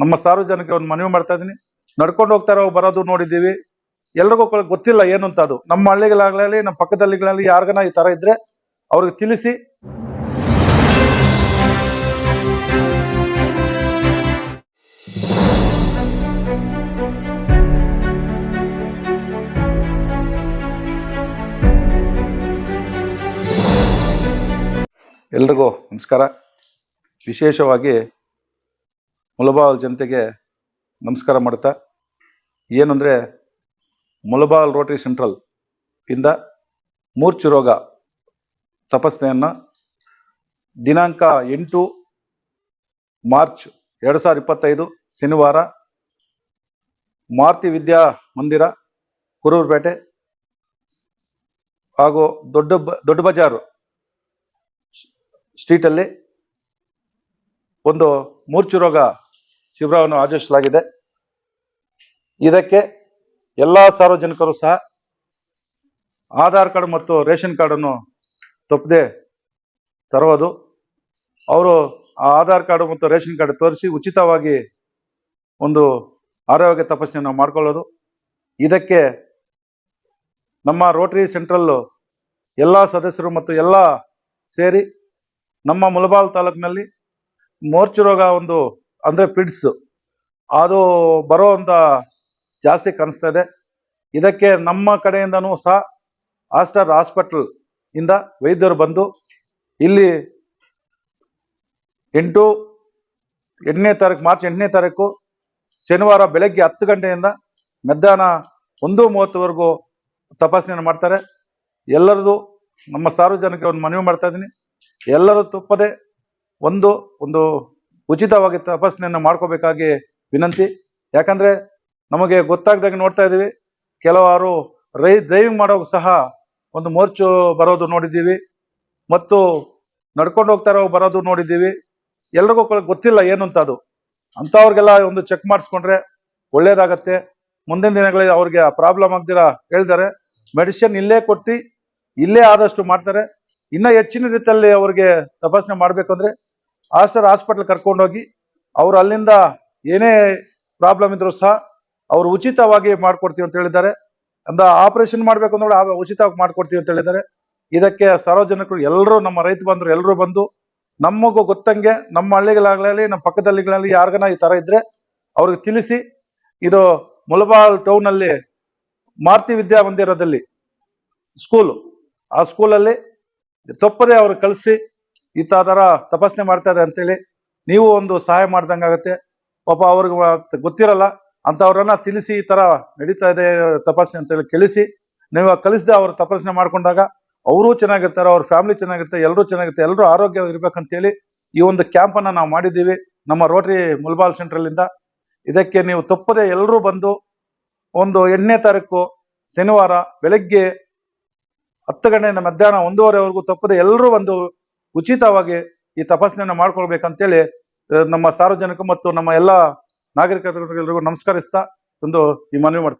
ನಮ್ಮ ಸಾರ್ವಜನಿಕ ಒಂದು ಮನವಿ ಮಾಡ್ತಾ ಇದೀನಿ ನಡ್ಕೊಂಡು ಹೋಗ್ತಾರೋ ಬರೋದು ನೋಡಿದ್ದೀವಿ. ಎಲ್ರಿಗೂ ಗೊತ್ತಿಲ್ಲ ಏನು ಅಂತ ಅದು. ನಮ್ಮ ಹಳ್ಳಿಗಳಾಗಲಿ, ನಮ್ಮ ಪಕ್ಕದಲ್ಲಿಗಳಲ್ಲಿ ಯಾರಿಗನ ಈ ತರ ಇದ್ರೆ ಅವ್ರಿಗೆ ತಿಳಿಸಿ. ಎಲ್ರಿಗೂ ನಮಸ್ಕಾರ. ವಿಶೇಷವಾಗಿ ಮುಳಬಾಲ್ ಜನತೆಗೆ ನಮಸ್ಕಾರ ಮಾಡ್ತಾ, ಏನಂದ್ರೆ ಮುಲಬಾಲ್ ರೋಟರಿ ಸೆಂಟ್ರಲ್ ಇಂದ ಮೂರ್ಛು ರೋಗ ತಪಾಸಣೆಯನ್ನ ದಿನಾಂಕ ಎಂಟು ಮಾರ್ಚ್ ಎರಡು ಸಾವಿರದ ಇಪ್ಪತ್ತೈದು ಶನಿವಾರ ಮಾರುತಿ ವಿದ್ಯಾ ಮಂದಿರ, ಕುರೂರ್ಪೇಟೆ ಹಾಗೂ ದೊಡ್ಡ ದೊಡ್ಡ ಬಜಾರು ಸ್ಟ್ರೀಟಲ್ಲಿ ಒಂದು ಮೂರ್ಛೆ ರೋಗ ಶಿಬಿರವನ್ನು ಆಯೋಜಿಸಲಾಗಿದೆ. ಇದಕ್ಕೆ ಎಲ್ಲ ಸಾರ್ವಜನಿಕರು ಸಹ ಆಧಾರ್ ಕಾರ್ಡ್ ಮತ್ತು ರೇಷನ್ ಕಾರ್ಡನ್ನು ತಪ್ಪದೆ ತರುವುದು. ಅವರು ಆ ಆಧಾರ್ ಕಾರ್ಡ್ ಮತ್ತು ರೇಷನ್ ಕಾರ್ಡ್ ತೋರಿಸಿ ಉಚಿತವಾಗಿ ಒಂದು ಆರೋಗ್ಯ ತಪಾಸಣೆಯನ್ನು ಮಾಡ್ಕೊಳ್ಳೋದು. ಇದಕ್ಕೆ ನಮ್ಮ ರೋಟರಿ ಸೆಂಟ್ರಲ್ಲು ಎಲ್ಲ ಸದಸ್ಯರು ಮತ್ತು ಎಲ್ಲ ಸೇರಿ ನಮ್ಮ ಮುಲಬಾಲ್ ತಾಲೂಕಿನಲ್ಲಿ ಮೋರ್ಚು ರೋಗ ಒಂದು ಅಂದ್ರೆ ಪಿಡ್ಸ್. ಅದು ಬರೋವಂಥ ಜಾಸ್ತಿ ಕಾಣಿಸ್ತಾ ಇದೆ. ಇದಕ್ಕೆ ನಮ್ಮ ಕಡೆಯಿಂದನೂ ಸಹ ಆಸ್ಟರ್ ಹಾಸ್ಪಿಟಲ್ ಇಂದ ವೈದ್ಯರು ಬಂದು ಇಲ್ಲಿ ಎಂಟು, ಎಂಟನೇ ತಾರೀಕು, ಮಾರ್ಚ್ ಎಂಟನೇ ತಾರೀಕು ಶನಿವಾರ ಬೆಳಗ್ಗೆ ಹತ್ತು ಗಂಟೆಯಿಂದ ಮಧ್ಯಾಹ್ನ ಒಂದು ಮೂವತ್ತುವರೆಗೂ ತಪಾಸಣೆಯನ್ನು ಮಾಡ್ತಾರೆ. ಎಲ್ಲರದು ನಮ್ಮ ಸಾರ್ವಜನಿಕ ಮನವಿ ಮಾಡ್ತಾ ಇದ್ದೀನಿ. ಎಲ್ಲರೂ ತಪ್ಪದೆ ಒಂದು ಒಂದು ಉಚಿತವಾಗಿ ತಪಾಸಣೆಯನ್ನು ಮಾಡ್ಕೋಬೇಕಾಗಿ ವಿನಂತಿ. ಯಾಕಂದ್ರೆ ನಮಗೆ ಗೊತ್ತಾಗ್ದಾಗ ನೋಡ್ತಾ ಇದೀವಿ ಕೆಲವಾರು ರೈ ಡ್ರೈವಿಂಗ್ ಮಾಡೋಕ್ಕೆ ಸಹ ಒಂದು ಮೋರ್ಚು ಬರೋದು ನೋಡಿದ್ದೀವಿ. ಮತ್ತು ನಡ್ಕೊಂಡು ಹೋಗ್ತಾರೋ ಬರೋದು ನೋಡಿದ್ದೀವಿ. ಎಲ್ರಿಗೂ ಗೊತ್ತಿಲ್ಲ ಏನು ಅಂತ ಅದು ಅಂಥವ್ರಿಗೆಲ್ಲ ಒಂದು ಚೆಕ್ ಮಾಡಿಸ್ಕೊಂಡ್ರೆ ಒಳ್ಳೇದಾಗತ್ತೆ. ಮುಂದಿನ ದಿನಗಳಲ್ಲಿ ಅವ್ರಿಗೆ ಪ್ರಾಬ್ಲಮ್ ಆಗ್ದಿರಾ ಹೇಳ್ತಾರೆ. ಮೆಡಿಸಿನ್ ಇಲ್ಲೇ ಕೊಟ್ಟು, ಇಲ್ಲೇ ಆದಷ್ಟು ಮಾಡ್ತಾರೆ. ಇನ್ನ ಹೆಚ್ಚಿನ ರೀತಿಯಲ್ಲಿ ಅವ್ರಿಗೆ ತಪಾಸಣೆ ಮಾಡ್ಬೇಕಂದ್ರೆ ಆಸ್ಟರ್ ಹಾಸ್ಪಿಟಲ್ ಕರ್ಕೊಂಡೋಗಿ ಅವರು ಅಲ್ಲಿಂದ ಏನೇ ಪ್ರಾಬ್ಲಮ್ ಇದ್ರು ಸಹ ಅವರು ಉಚಿತವಾಗಿ ಮಾಡ್ಕೊಡ್ತೀವಿ ಅಂತ ಹೇಳಿದ್ದಾರೆ. ಅಂದ ಆಪರೇಷನ್ ಮಾಡಬೇಕು ಅಂದ್ರೆ ಉಚಿತವಾಗಿ ಮಾಡ್ಕೊಡ್ತೀವಿ ಅಂತ ಹೇಳಿದ್ದಾರೆ. ಇದಕ್ಕೆ ಸಾರ್ವಜನಿಕರು ಎಲ್ಲರೂ, ನಮ್ಮ ರೈತ ಬಂದರು ಎಲ್ಲರೂ ಬಂದು ನಮಗೂ ಗೊತ್ತಂಗೆ, ನಮ್ಮ ಹಳ್ಳಿಗಳಾಗಲಿ, ನಮ್ಮ ಪಕ್ಕದ ಹಳ್ಳಿಗಳಲ್ಲಿ ಯಾರಿಗನ ಈ ತರ ಇದ್ರೆ ಅವ್ರಿಗೆ ತಿಳಿಸಿ, ಇದು ಮುಲಬಾಳ್ ಟೌನ್ ಅಲ್ಲಿ ಮಾರುತಿ ವಿದ್ಯಾ ಮಂದಿರದಲ್ಲಿ ಸ್ಕೂಲು ಆ ಸ್ಕೂಲಲ್ಲಿ ತಪ್ಪದೆ ಅವ್ರಿಗೆ ಕಳಿಸಿ ಈ ತರ ತಪಾಸಣೆ ಮಾಡ್ತಾ ಇದೆ ಅಂತೇಳಿ ನೀವು ಒಂದು ಸಹಾಯ ಮಾಡ್ದಂಗಾಗತ್ತೆ ಪಾಪ ಅವ್ರಿಗೆ ಗೊತ್ತಿರಲ್ಲ, ಅಂತವ್ರನ್ನ ತಿಳಿಸಿ ಈ ತರ ನಡೀತಾ ಇದೆ ತಪಾಸಣೆ ಅಂತೇಳಿ ಕಳಿಸಿ, ನೀವು ಕಲಿಸದೆ ಅವ್ರ ತಪಾಸಣೆ ಮಾಡ್ಕೊಂಡಾಗ ಅವರು ಚೆನ್ನಾಗಿರ್ತಾರೆ, ಅವ್ರ ಫ್ಯಾಮಿಲಿ ಚೆನ್ನಾಗಿರುತ್ತೆ ಎಲ್ಲರೂ ಚೆನ್ನಾಗಿರುತ್ತೆ ಎಲ್ಲರೂ ಆರೋಗ್ಯ ಇರ್ಬೇಕಂತೇಳಿ ಈ ಒಂದು ಕ್ಯಾಂಪ್ ಅನ್ನ ನಾವು ಮಾಡಿದ್ದೀವಿ. ನಮ್ಮ ರೋಟರಿ ಮುಲ್ಬಾಲ್ ಸೆಂಟ್ರಲಿಂದ ಇದಕ್ಕೆ ನೀವು ತಪ್ಪದೆ ಎಲ್ಲರೂ ಬಂದು ಒಂದು ಎಂಟನೇ ತಾರೀಕು ಶನಿವಾರ ಬೆಳಗ್ಗೆ ಹತ್ತು ಗಂಟೆಯಿಂದ ಮಧ್ಯಾಹ್ನ ಒಂದೂವರೆವರೆಗೂ ತಪ್ಪದೆ ಎಲ್ಲರೂ ಒಂದು ಉಚಿತವಾಗಿ ಈ ತಪಾಸಣೆಯನ್ನು ಮಾಡ್ಕೊಳ್ಬೇಕಂತೇಳಿ ನಮ್ಮ ಸಾರ್ವಜನಿಕ ಮತ್ತು ನಮ್ಮ ಎಲ್ಲ ನಾಗರಿಕರಿಗೂ ನಮಸ್ಕರಿಸ್ತಾ ಒಂದು ಈ ಮನವಿ ಮಾಡ್ತೀನಿ.